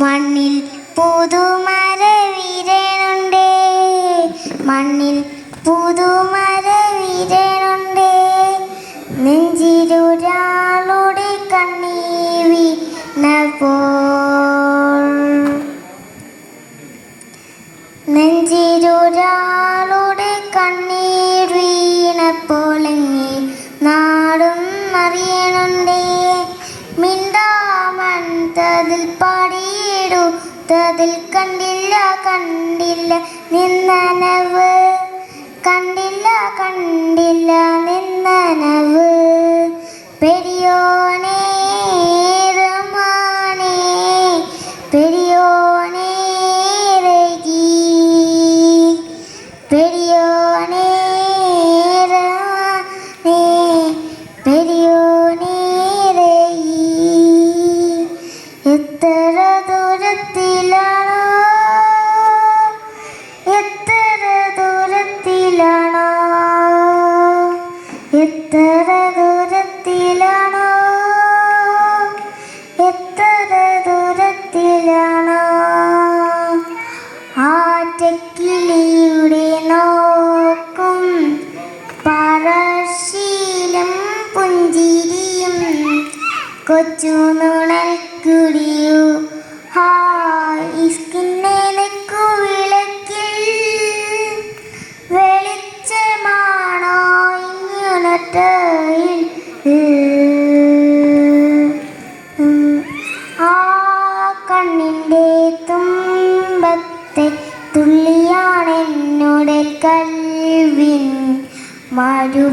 മണ്ണിൽ പുതുമര വീരനുണ്ടേ മണ്ണിൽ പുതുമര വീരനുണ്ടേ നെഞ്ചിലൊരാളുടെ കണ്ണീവി നെഞ്ചിലൊരാളുടെ കണ്ണീർ വീണപ്പോൾ നാടും അറിയണുണ്ടേ. മിണ്ടാമൻ തതിൽ പാടി പാടിയിടുത്തതിൽ കണ്ടില്ല കണ്ടില്ല നിന്നനവ്. കണ്ടില്ല കണ്ടില്ല നിന്നനവ്. പെരിയോനേ എത്ര എത്ര ദൂരത്തിലാണോ എത്ര ദൂരത്തിലാണോ ആറ്റക്കിളിയുടെ നോക്കും പറശീലും പുഞ്ചിരിയും കൊച്ചു നുണൽക്കുടിയു ഹായ് മത്തയിൽ ആ കണ്ണിന്റെ തുമ്പത്തെ തുള്ളിയാണെന്നുടൽ കൽവിൻ മരു